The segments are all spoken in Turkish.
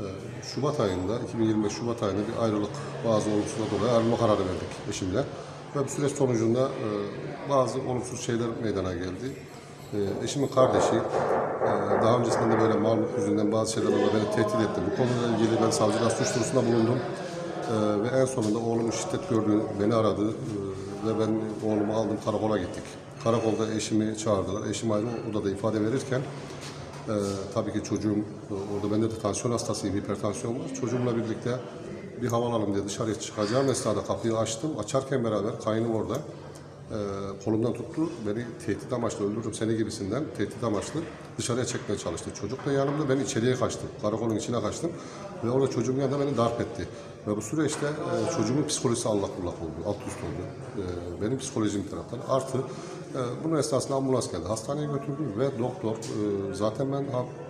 Ee, Şubat ayında, 2025 Şubat ayında bir ayrılık bazı olumsuzluğa dolayı ayrılma kararı verdik eşimle. Ve bu süreç sonucunda e, bazı olumsuz şeyler meydana geldi. E, eşimin kardeşi e, daha öncesinde de böyle mülk yüzünden bazı şeylerle beni tehdit etti. Bu konuyla ilgili ben savcılığa suç duyurusunda bulundum. E, ve en sonunda oğlumun şiddet gördüğünü beni aradı. Ve ben oğlumu aldım karakola gittik. Karakolda eşimi çağırdılar. Eşim ayrı odada ifade verirken ee, tabii ki çocuğum, orada bende de tansiyon hastasıyım, hipertansiyon var. Çocuğumla birlikte bir hava alalım diye dışarıya çıkacağım esnada kapıyı açtım. Açarken beraber kayınım orada. Ee, kolumdan tuttu, beni tehdit amaçlı öldürürüm seni gibisinden tehdit amaçlı dışarıya çekmeye çalıştı. Çocuk da yanımda, ben içeriye kaçtım. Karakolun içine kaçtım ve orada çocuğum yanında beni darp etti. Ve bu süreçte e, çocuğumun psikolojisi allak bullak oldu, alt üst oldu. E, benim psikolojim taraftan. Artı e, bunun esnasında ambulans geldi. Hastaneye götürdüm ve doktor, e, zaten ben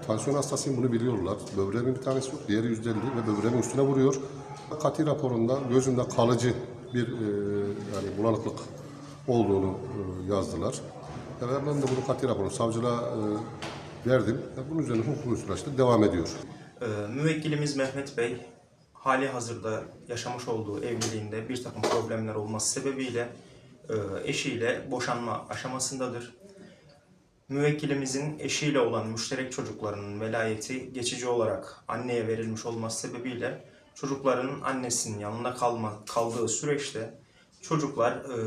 tansiyon hastasıyım bunu biliyorlar. Böbreğimin bir tanesi yok, diğeri yüzde ve böbreğimin üstüne vuruyor. Kati raporunda gözümde kalıcı bir e, yani bulanıklık olduğunu e, yazdılar. E, ve ben de bunu kati raporunu savcılığa e, verdim. E, bunun üzerine hukuki süreçte devam ediyor. Müvekkilimiz Mehmet Bey hali hazırda yaşamış olduğu evliliğinde bir takım problemler olması sebebiyle e, eşiyle boşanma aşamasındadır. Müvekkilimizin eşiyle olan müşterek çocuklarının velayeti geçici olarak anneye verilmiş olması sebebiyle çocukların annesinin yanında kalma, kaldığı süreçte çocuklar e,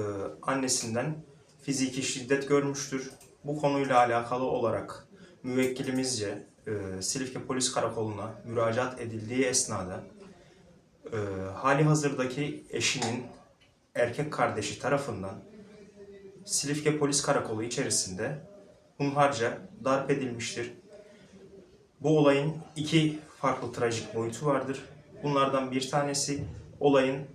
annesinden fiziki şiddet görmüştür. Bu konuyla alakalı olarak müvekkilimizce e, Silifke Polis Karakolu'na müracaat edildiği esnada e, hali hazırdaki eşinin erkek kardeşi tarafından Silifke Polis Karakolu içerisinde hunharca darp edilmiştir. Bu olayın iki farklı trajik boyutu vardır. Bunlardan bir tanesi olayın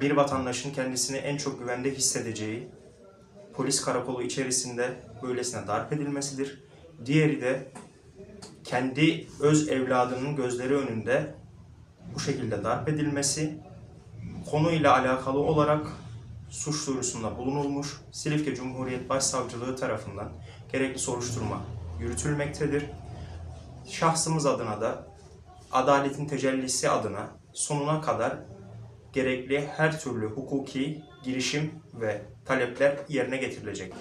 bir vatandaşın kendisini en çok güvende hissedeceği polis karakolu içerisinde böylesine darp edilmesidir. Diğeri de kendi öz evladının gözleri önünde bu şekilde darp edilmesi konuyla alakalı olarak suç duyurusunda bulunulmuş, Silifke Cumhuriyet Başsavcılığı tarafından gerekli soruşturma yürütülmektedir. Şahsımız adına da adaletin tecellisi adına sonuna kadar gerekli her türlü hukuki girişim ve talepler yerine getirilecektir.